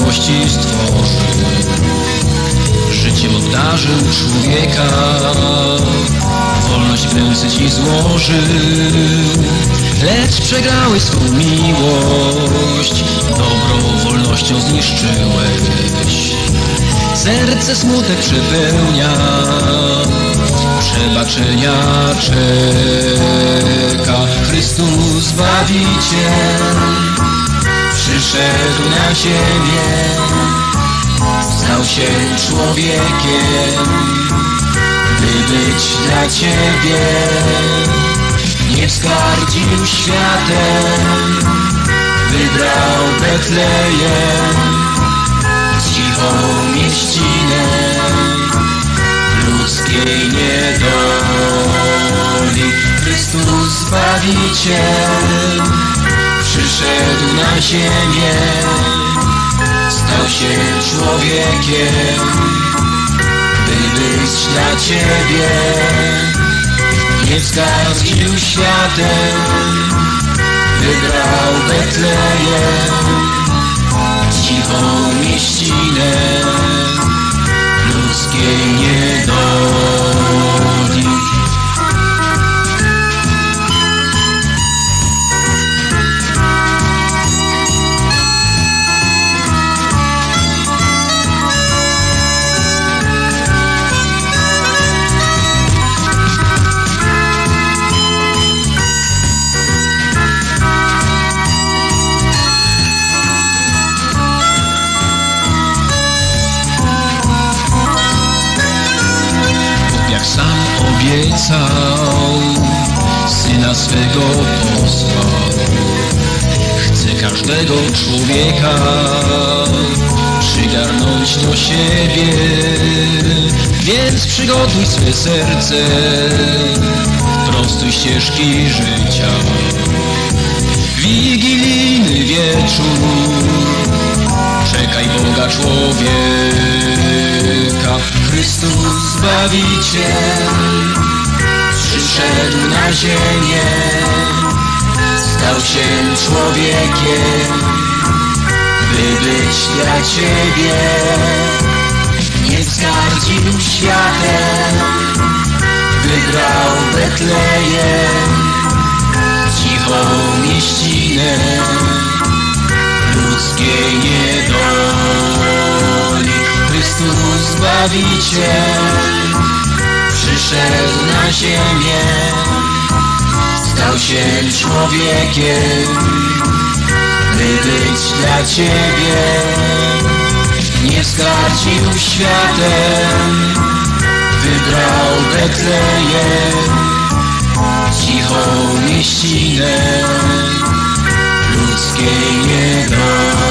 miłości stworzył, życie obdarzył człowieka, wolność w ręce ci złożył, lecz przegrałeś swą miłość, dobro wolnością zniszczyłeś. Serce smutek przepełnia, przebaczenia czeka. Chrystus Zbawiciel przyszedł na ziemię, stał się człowiekiem, by być dla Ciebie. Nie wzgardził światem, wybrał Betlejem cichą mieścinę ludzkiej niedoli. Chrystus Zbawiciel na ziemię, stał się człowiekiem, by być dla Ciebie. Nie wzgardził światem, wybrał Betlejem cichą mieścinę ludzkiej niedoli. Obiecał, syna swego posłał. Chce każdego człowieka przygarnąć do siebie, więc przygotuj swe serce, prostuj ścieżki życia. Wigilijny wieczór, czekaj Boga człowieka. Chrystus Zbawiciel przyszedł na ziemię, stał się człowiekiem, by być dla Ciebie. Nie wzgardził światem, wybrał Betlejem, cichą mieścinę ludzkiej niedoli. Chrystus Zbawiciel przyszedł na ziemię, stał się człowiekiem, by być dla Ciebie. Nie wzgardził światem, wybrał Betlejem, cichą mieścinę ludzkiej niedoli.